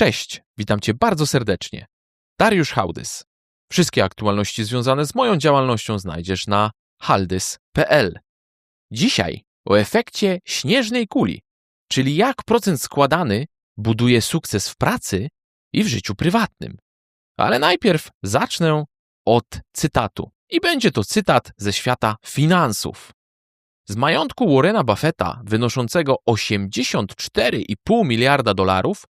Cześć, witam Cię bardzo serdecznie. Dariusz Hałdys. Wszystkie aktualności związane z moją działalnością znajdziesz na haldys.pl. Dzisiaj o efekcie śnieżnej kuli, czyli jak procent składany buduje sukces w pracy i w życiu prywatnym. Ale najpierw zacznę od cytatu. I będzie to cytat ze świata finansów. Z majątku Warrena Buffetta wynoszącego 84,5 miliarda dolarów,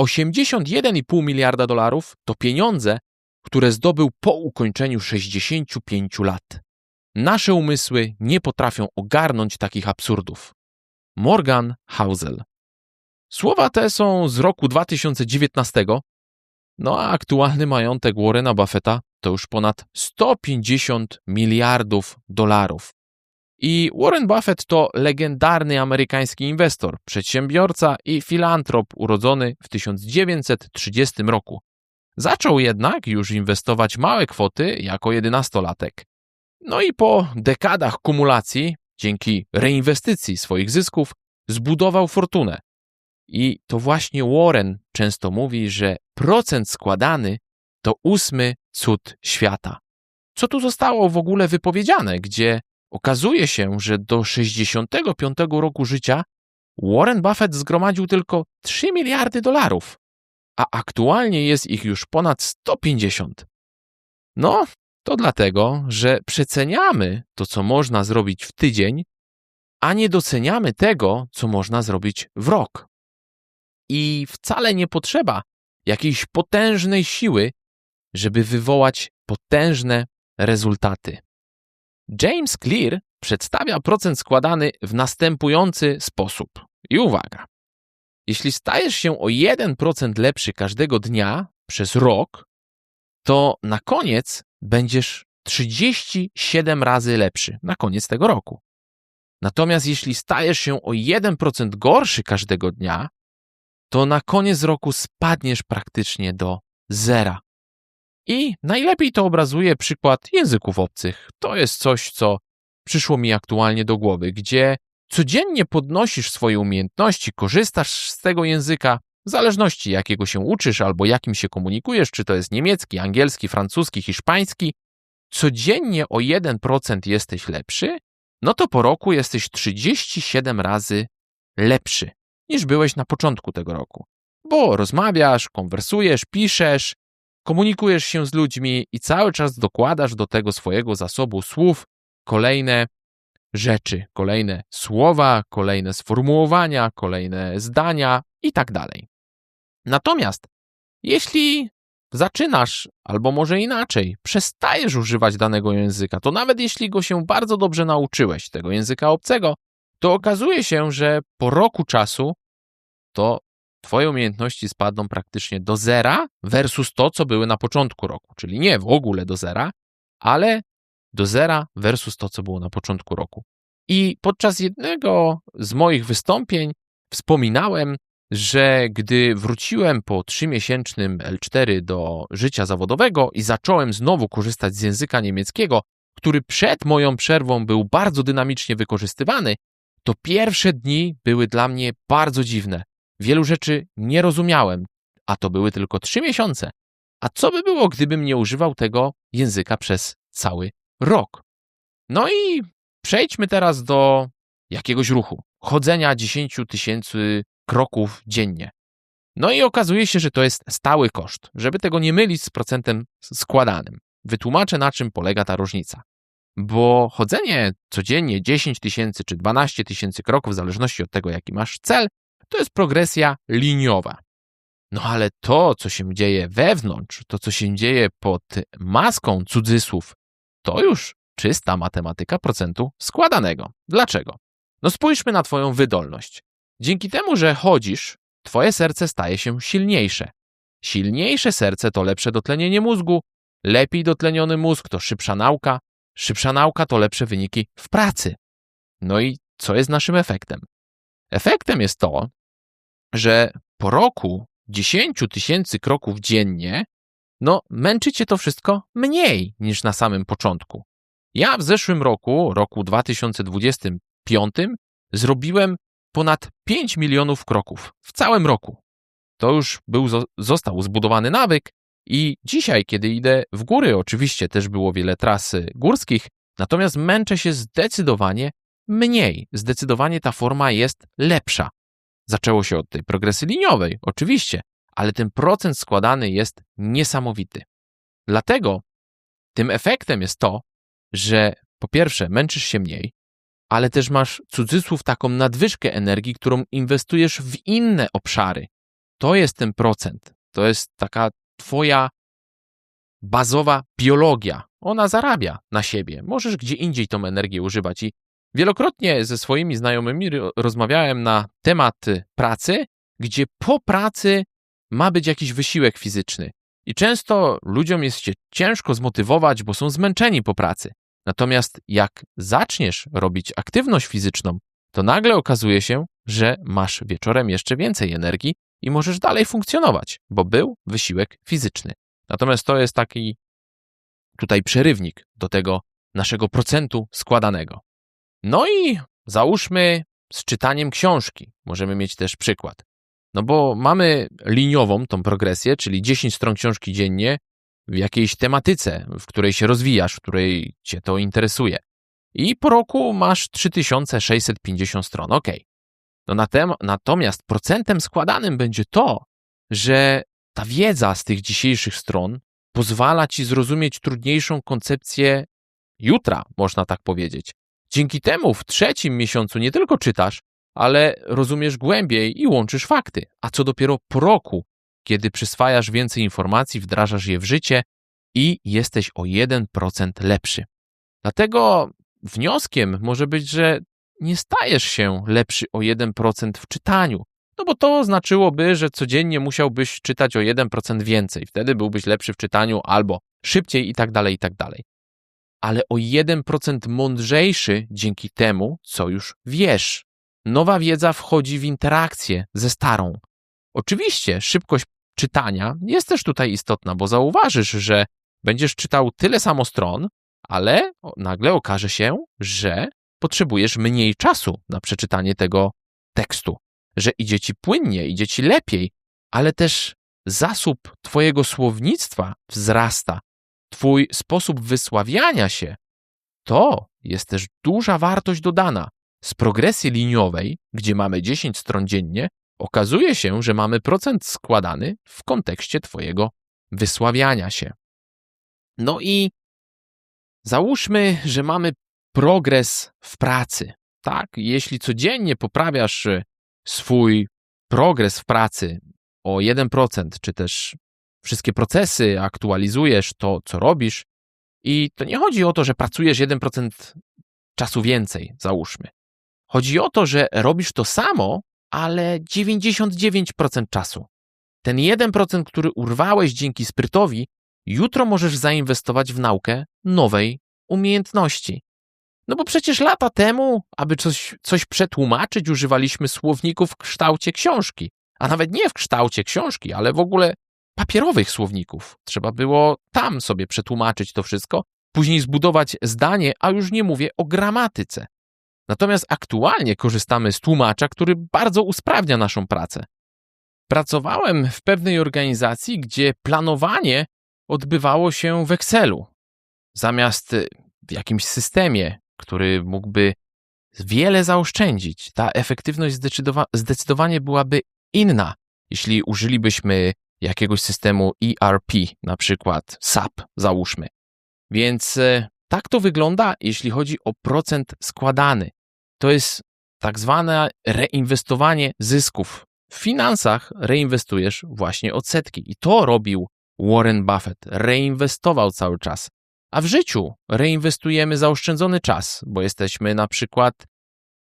81,5 miliarda dolarów to pieniądze, które zdobył po ukończeniu 65 lat. Nasze umysły nie potrafią ogarnąć takich absurdów. Morgan Housel. Słowa te są z roku 2019, no a aktualny majątek Warrena Buffetta to już ponad 150 miliardów dolarów. I Warren Buffett to legendarny amerykański inwestor, przedsiębiorca i filantrop urodzony w 1930 roku. Zaczął jednak już inwestować małe kwoty jako jedenastolatek. No i po dekadach kumulacji, dzięki reinwestycji swoich zysków, zbudował fortunę. I to właśnie Warren często mówi, że procent składany to ósmy cud świata. Co tu zostało w ogóle wypowiedziane, gdzie okazuje się, że do 65 roku życia Warren Buffett zgromadził tylko 3 miliardy dolarów, a aktualnie jest ich już ponad 150. No, to dlatego, że przeceniamy to, co można zrobić w tydzień, a nie doceniamy tego, co można zrobić w rok. I wcale nie potrzeba jakiejś potężnej siły, żeby wywołać potężne rezultaty. James Clear przedstawia procent składany w następujący sposób. I uwaga. Jeśli stajesz się o 1% lepszy każdego dnia przez rok, to na koniec będziesz 37 razy lepszy na koniec tego roku. Natomiast jeśli stajesz się o 1% gorszy każdego dnia, to na koniec roku spadniesz praktycznie do zera. I najlepiej to obrazuje przykład języków obcych. To jest coś, co przyszło mi aktualnie do głowy, gdzie codziennie podnosisz swoje umiejętności, korzystasz z tego języka, w zależności jakiego się uczysz albo jakim się komunikujesz, czy to jest niemiecki, angielski, francuski, hiszpański, codziennie o 1% jesteś lepszy, no to po roku jesteś 37 razy lepszy niż byłeś na początku tego roku. Bo rozmawiasz, konwersujesz, piszesz, komunikujesz się z ludźmi i cały czas dokładasz do tego swojego zasobu słów kolejne rzeczy, kolejne słowa, kolejne sformułowania, kolejne zdania i tak dalej. Natomiast jeśli zaczynasz, albo może inaczej, przestajesz używać danego języka, to nawet jeśli go się bardzo dobrze nauczyłeś, tego języka obcego, to okazuje się, że po roku czasu to Twoje umiejętności spadną praktycznie do zera versus to, co były na początku roku. Czyli nie w ogóle do zera, ale do zera versus to, co było na początku roku. I podczas jednego z moich wystąpień wspominałem, że gdy wróciłem po trzymiesięcznym L4 do życia zawodowego i zacząłem znowu korzystać z języka niemieckiego, który przed moją przerwą był bardzo dynamicznie wykorzystywany, to pierwsze dni były dla mnie bardzo dziwne. Wielu rzeczy nie rozumiałem, a to były tylko trzy miesiące. A co by było, gdybym nie używał tego języka przez cały rok? No i przejdźmy teraz do jakiegoś ruchu. Chodzenia 10 tysięcy kroków dziennie. No i okazuje się, że to jest stały koszt. Żeby tego nie mylić z procentem składanym. Wytłumaczę, na czym polega ta różnica. Bo chodzenie codziennie 10 tysięcy czy 12 tysięcy kroków, w zależności od tego, jaki masz cel, to jest progresja liniowa. No ale to, co się dzieje wewnątrz, to, co się dzieje pod maską cudzysłów, to już czysta matematyka procentu składanego. Dlaczego? No spójrzmy na Twoją wydolność. Dzięki temu, że chodzisz, Twoje serce staje się silniejsze. Silniejsze serce to lepsze dotlenienie mózgu, lepiej dotleniony mózg to szybsza nauka, szybsza nauka to lepsze wyniki w pracy. No i co jest naszym efektem? Efektem jest to, że po roku 10 tysięcy kroków dziennie, no męczycie to wszystko mniej niż na samym początku. Ja w zeszłym roku, roku 2025, zrobiłem ponad 5 milionów kroków w całym roku. To już był, został zbudowany nawyk i dzisiaj, kiedy idę w góry, oczywiście też było wiele tras górskich, natomiast męczę się zdecydowanie mniej. Zdecydowanie ta forma jest lepsza. Zaczęło się od tej progresy liniowej, oczywiście, ale ten procent składany jest niesamowity. Dlatego tym efektem jest to, że po pierwsze męczysz się mniej, ale też masz cudzysłów taką nadwyżkę energii, którą inwestujesz w inne obszary. To jest ten procent. To jest taka twoja bazowa biologia. Ona zarabia na siebie. Możesz gdzie indziej tą energię używać i wielokrotnie ze swoimi znajomymi rozmawiałem na temat pracy, gdzie po pracy ma być jakiś wysiłek fizyczny. I często ludziom jest się ciężko zmotywować, bo są zmęczeni po pracy. Natomiast jak zaczniesz robić aktywność fizyczną, to nagle okazuje się, że masz wieczorem jeszcze więcej energii i możesz dalej funkcjonować, bo był wysiłek fizyczny. Natomiast to jest taki tutaj przerywnik do tego naszego procentu składanego. No i załóżmy z czytaniem książki. Możemy mieć też przykład. No bo mamy liniową tą progresję, czyli 10 stron książki dziennie w jakiejś tematyce, w której się rozwijasz, w której cię to interesuje. I po roku masz 3650 stron. Ok. No natomiast procentem składanym będzie to, że ta wiedza z tych dzisiejszych stron pozwala ci zrozumieć trudniejszą koncepcję jutra, można tak powiedzieć. Dzięki temu w trzecim miesiącu nie tylko czytasz, ale rozumiesz głębiej i łączysz fakty. A co dopiero po roku, kiedy przyswajasz więcej informacji, wdrażasz je w życie i jesteś o 1% lepszy. Dlatego wnioskiem może być, że nie stajesz się lepszy o 1% w czytaniu, no bo to znaczyłoby, że codziennie musiałbyś czytać o 1% więcej. Wtedy byłbyś lepszy w czytaniu albo szybciej i tak dalej, i tak dalej. Ale o 1% mądrzejszy dzięki temu, co już wiesz. Nowa wiedza wchodzi w interakcję ze starą. Oczywiście szybkość czytania jest też tutaj istotna, bo zauważysz, że będziesz czytał tyle samo stron, ale nagle okaże się, że potrzebujesz mniej czasu na przeczytanie tego tekstu, że idzie ci płynnie, idzie ci lepiej, ale też zasób Twojego słownictwa wzrasta, Twój sposób wysławiania się. To jest też duża wartość dodana. Z progresji liniowej, gdzie mamy 10 stron dziennie, okazuje się, że mamy procent składany w kontekście Twojego wysławiania się. No i załóżmy, że mamy progres w pracy. Tak, jeśli codziennie poprawiasz e, swój progres w pracy o 1%, czy też wszystkie procesy aktualizujesz to, co robisz, i to nie chodzi o to, że pracujesz 1% czasu więcej, załóżmy. Chodzi o to, że robisz to samo, ale 99% czasu. Ten 1%, który urwałeś dzięki sprytowi, jutro możesz zainwestować w naukę nowej umiejętności. No bo przecież lata temu, aby coś, coś przetłumaczyć, używaliśmy słowników w kształcie książki. A nawet nie w kształcie książki, ale w ogóle papierowych słowników. Trzeba było tam sobie przetłumaczyć to wszystko, później zbudować zdanie, a już nie mówię o gramatyce. Natomiast aktualnie korzystamy z tłumacza, który bardzo usprawnia naszą pracę. Pracowałem w pewnej organizacji, gdzie planowanie odbywało się w Excelu. Zamiast w jakimś systemie, który mógłby wiele zaoszczędzić, ta efektywność zdecydowanie byłaby inna, jeśli użylibyśmy jakiegoś systemu ERP, na przykład SAP, załóżmy. Więc e, tak to wygląda, jeśli chodzi o procent składany. To jest tak zwane reinwestowanie zysków. W finansach reinwestujesz właśnie odsetki i to robił Warren Buffett. Reinwestował cały czas. A w życiu reinwestujemy zaoszczędzony czas, bo jesteśmy na przykład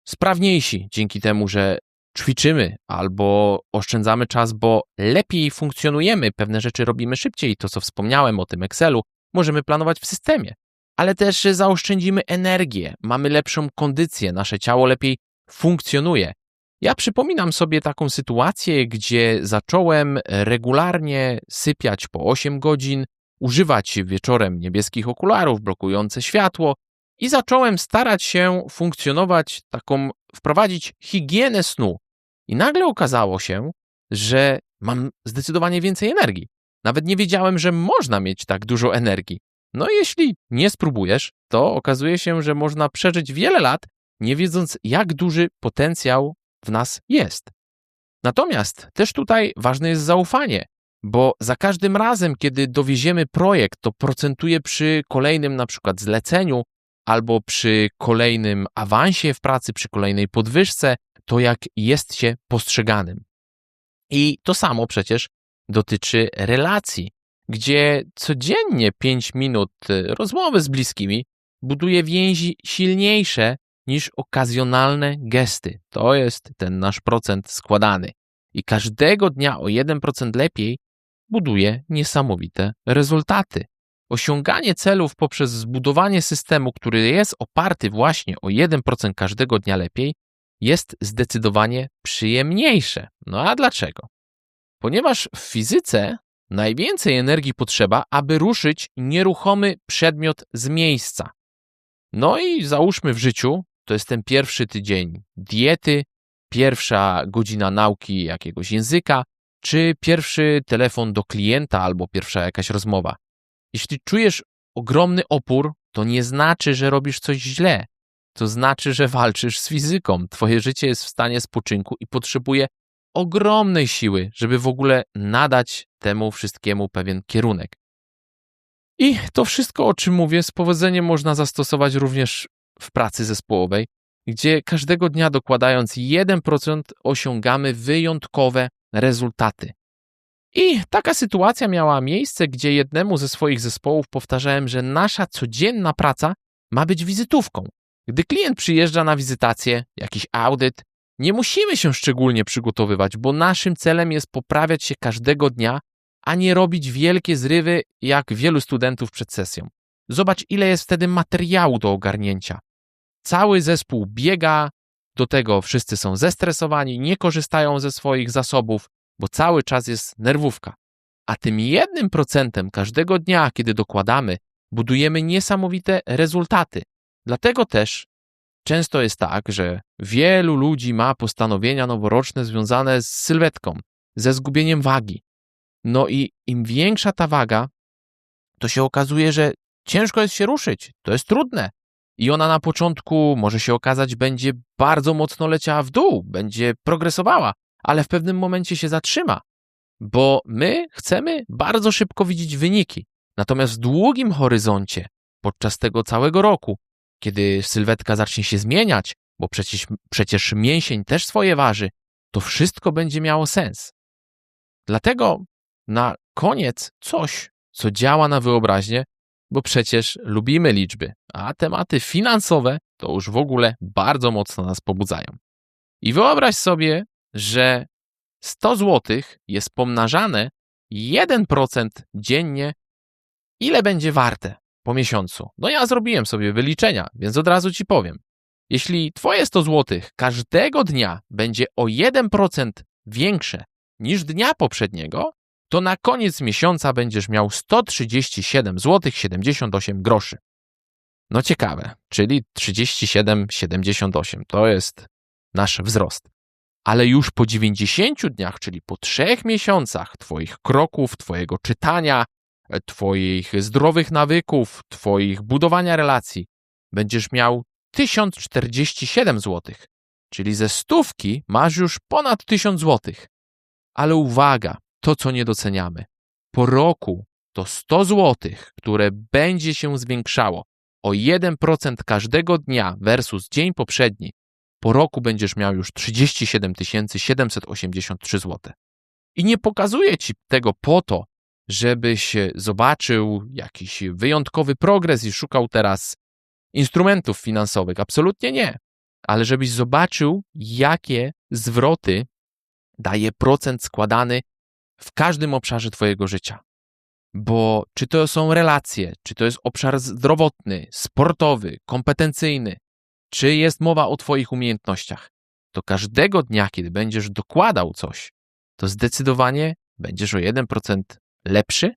sprawniejsi dzięki temu, że ćwiczymy albo oszczędzamy czas, bo lepiej funkcjonujemy, pewne rzeczy robimy szybciej. To, co wspomniałem o tym Excelu, możemy planować w systemie, ale też zaoszczędzimy energię, mamy lepszą kondycję, nasze ciało lepiej funkcjonuje. Ja przypominam sobie taką sytuację, gdzie zacząłem regularnie sypiać po 8 godzin, używać wieczorem niebieskich okularów blokujące światło i zacząłem starać się funkcjonować taką, wprowadzić higienę snu. I nagle okazało się, że mam zdecydowanie więcej energii. Nawet nie wiedziałem, że można mieć tak dużo energii. No jeśli nie spróbujesz, to okazuje się, że można przeżyć wiele lat, nie wiedząc, jak duży potencjał w nas jest. Natomiast też tutaj ważne jest zaufanie, bo za każdym razem, kiedy dowieziemy projekt, to procentuje przy kolejnym na przykład zleceniu albo przy kolejnym awansie w pracy, przy kolejnej podwyżce, to jak jest się postrzeganym. I to samo przecież dotyczy relacji, gdzie codziennie 5 minut rozmowy z bliskimi buduje więzi silniejsze niż okazjonalne gesty. To jest ten nasz procent składany. I każdego dnia o 1% lepiej buduje niesamowite rezultaty. Osiąganie celów poprzez zbudowanie systemu, który jest oparty właśnie o 1% każdego dnia lepiej, jest zdecydowanie przyjemniejsze. No a dlaczego? Ponieważ w fizyce najwięcej energii potrzeba, aby ruszyć nieruchomy przedmiot z miejsca. No i załóżmy w życiu, to jest ten pierwszy tydzień diety, pierwsza godzina nauki jakiegoś języka, czy pierwszy telefon do klienta albo pierwsza jakaś rozmowa. Jeśli czujesz ogromny opór, to nie znaczy, że robisz coś źle. To znaczy, że walczysz z fizyką. Twoje życie jest w stanie spoczynku i potrzebuje ogromnej siły, żeby w ogóle nadać temu wszystkiemu pewien kierunek. I to wszystko, o czym mówię, z powodzeniem można zastosować również w pracy zespołowej, gdzie każdego dnia dokładając 1% osiągamy wyjątkowe rezultaty. I taka sytuacja miała miejsce, gdzie jednemu ze swoich zespołów powtarzałem, że nasza codzienna praca ma być wizytówką. Gdy klient przyjeżdża na wizytację, jakiś audyt, nie musimy się szczególnie przygotowywać, bo naszym celem jest poprawiać się każdego dnia, a nie robić wielkie zrywy jak wielu studentów przed sesją. Zobacz, ile jest wtedy materiału do ogarnięcia. Cały zespół biega, do tego wszyscy są zestresowani, nie korzystają ze swoich zasobów, bo cały czas jest nerwówka. A tym jednym procentem każdego dnia, kiedy dokładamy, budujemy niesamowite rezultaty. Dlatego też często jest tak, że wielu ludzi ma postanowienia noworoczne związane z sylwetką, ze zgubieniem wagi. No i im większa ta waga, to się okazuje, że ciężko jest się ruszyć, to jest trudne. I ona na początku może się okazać, będzie bardzo mocno leciała w dół, będzie progresowała, ale w pewnym momencie się zatrzyma, bo my chcemy bardzo szybko widzieć wyniki. Natomiast w długim horyzoncie, podczas tego całego roku, kiedy sylwetka zacznie się zmieniać, bo przecież, przecież mięsień też swoje waży, to wszystko będzie miało sens. Dlatego na koniec coś, co działa na wyobraźnię, bo przecież lubimy liczby, a tematy finansowe to już w ogóle bardzo mocno nas pobudzają. I wyobraź sobie, że 100 zł jest pomnażane 1% dziennie, ile będzie warte po miesiącu. No ja zrobiłem sobie wyliczenia, więc od razu ci powiem. Jeśli twoje 100 zł każdego dnia będzie o 1% większe niż dnia poprzedniego, to na koniec miesiąca będziesz miał 137 zł 78 groszy. No ciekawe, czyli 37,78 to jest nasz wzrost. Ale już po 90 dniach, czyli po trzech miesiącach Twoich kroków, Twojego czytania, Twoich zdrowych nawyków, Twoich budowania relacji, będziesz miał 1047 zł, czyli ze stówki masz już ponad 1000 zł. Ale uwaga, to co nie doceniamy. Po roku to 100 zł, które będzie się zwiększało o 1% każdego dnia versus dzień poprzedni, po roku będziesz miał już 37 783 zł. I nie pokazuję ci tego po to, żebyś zobaczył jakiś wyjątkowy progres i szukał teraz instrumentów finansowych. Absolutnie nie. Ale żebyś zobaczył, jakie zwroty daje procent składany w każdym obszarze Twojego życia. Bo czy to są relacje, czy to jest obszar zdrowotny, sportowy, kompetencyjny, czy jest mowa o Twoich umiejętnościach, to każdego dnia, kiedy będziesz dokładał coś, to zdecydowanie będziesz o 1% lepszy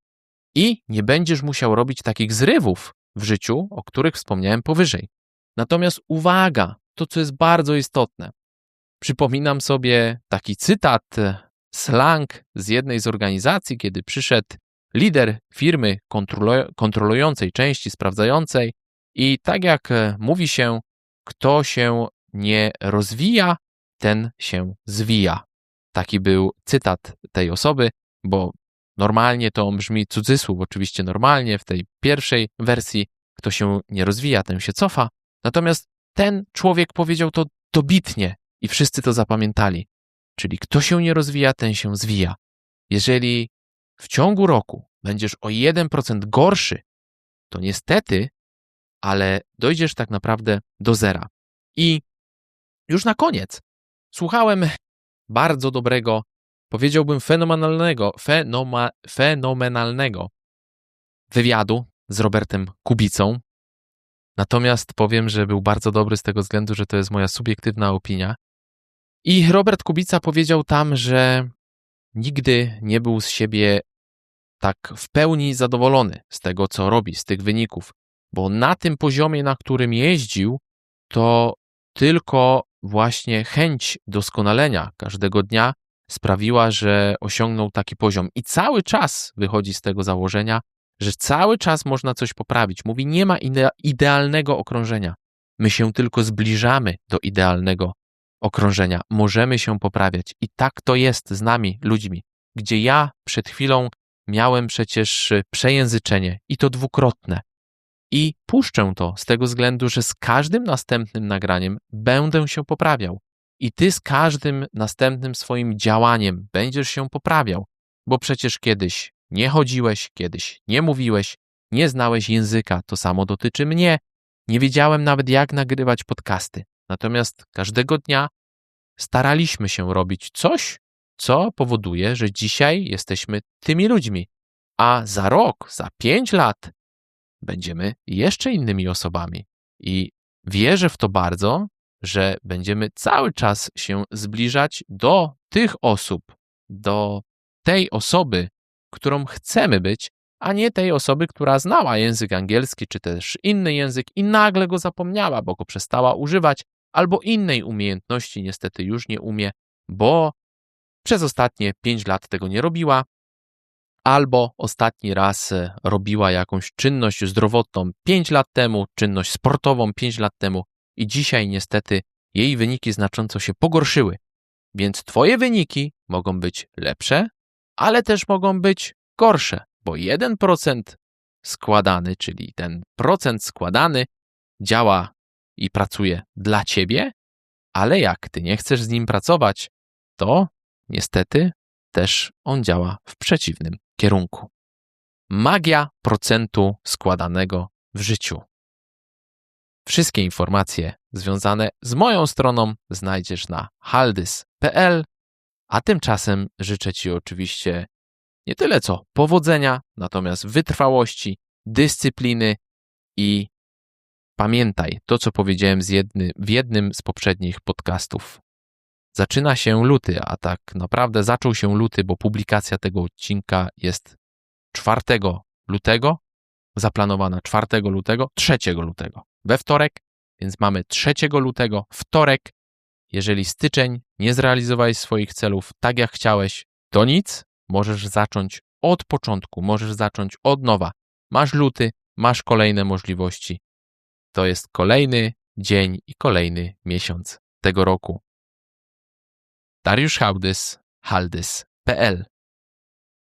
i nie będziesz musiał robić takich zrywów w życiu, o których wspomniałem powyżej. Natomiast uwaga, to co jest bardzo istotne. Przypominam sobie taki cytat slang z jednej z organizacji, kiedy przyszedł lider firmy kontrolu- kontrolującej części, sprawdzającej i tak jak e, mówi się, kto się nie rozwija, ten się zwija. Taki był cytat tej osoby, bo normalnie to brzmi cudzysłów, oczywiście normalnie w tej pierwszej wersji, kto się nie rozwija, ten się cofa. Natomiast ten człowiek powiedział to dobitnie i wszyscy to zapamiętali. Czyli kto się nie rozwija, ten się zwija. Jeżeli w ciągu roku będziesz o 1% gorszy, to niestety, ale dojdziesz tak naprawdę do zera. I już na koniec słuchałem bardzo dobrego, powiedziałbym fenomenalnego, fenoma, fenomenalnego wywiadu z Robertem Kubicą. Natomiast powiem, że był bardzo dobry z tego względu, że to jest moja subiektywna opinia. I Robert Kubica powiedział tam, że nigdy nie był z siebie tak w pełni zadowolony z tego, co robi, z tych wyników, bo na tym poziomie, na którym jeździł, to tylko właśnie chęć doskonalenia każdego dnia sprawiła, że osiągnął taki poziom. I cały czas wychodzi z tego założenia, że cały czas można coś poprawić. Mówi, nie ma idealnego okrążenia. My się tylko zbliżamy do idealnego okrążenia. Możemy się poprawiać. I tak to jest z nami, ludźmi, gdzie ja przed chwilą miałem przecież przejęzyczenie i to dwukrotne. I puszczę to z tego względu, że z każdym następnym nagraniem będę się poprawiał. I ty z każdym następnym swoim działaniem będziesz się poprawiał, bo przecież kiedyś nie chodziłeś, kiedyś nie mówiłeś, nie znałeś języka. To samo dotyczy mnie. Nie wiedziałem nawet, jak nagrywać podcasty. Natomiast każdego dnia staraliśmy się robić coś, co powoduje, że dzisiaj jesteśmy tymi ludźmi, a za rok, za pięć lat będziemy jeszcze innymi osobami. I wierzę w to bardzo, że będziemy cały czas się zbliżać do tych osób, do tej osoby, którą chcemy być, a nie tej osoby, która znała język angielski czy też inny język i nagle go zapomniała, bo go przestała używać, albo innej umiejętności niestety już nie umie, bo przez ostatnie 5 lat tego nie robiła, albo ostatni raz e, robiła jakąś czynność zdrowotną 5 lat temu, czynność sportową 5 lat temu i dzisiaj niestety jej wyniki znacząco się pogorszyły. Więc Twoje wyniki mogą być lepsze, ale też mogą być gorsze, bo 1% składany, czyli ten procent składany działa i pracuje dla Ciebie, ale jak Ty nie chcesz z nim pracować, to niestety też on działa w przeciwnym kierunku. Magia procentu składanego w życiu. Wszystkie informacje związane z moją stroną znajdziesz na haldys.pl, a tymczasem życzę Ci oczywiście nie tyle co powodzenia, natomiast wytrwałości, dyscypliny i pamiętaj to, co powiedziałem jedny, w jednym z poprzednich podcastów. Zaczyna się luty, a tak naprawdę zaczął się luty, bo publikacja tego odcinka jest 4 lutego, zaplanowana 4 lutego, 3 lutego, we wtorek, więc mamy 3 lutego, wtorek. Jeżeli styczeń nie zrealizowałeś swoich celów tak jak chciałeś, to nic, możesz zacząć od początku, możesz zacząć od nowa. Masz luty, masz kolejne możliwości. To jest kolejny dzień i kolejny miesiąc tego roku. Dariusz Hałdys, haldys.pl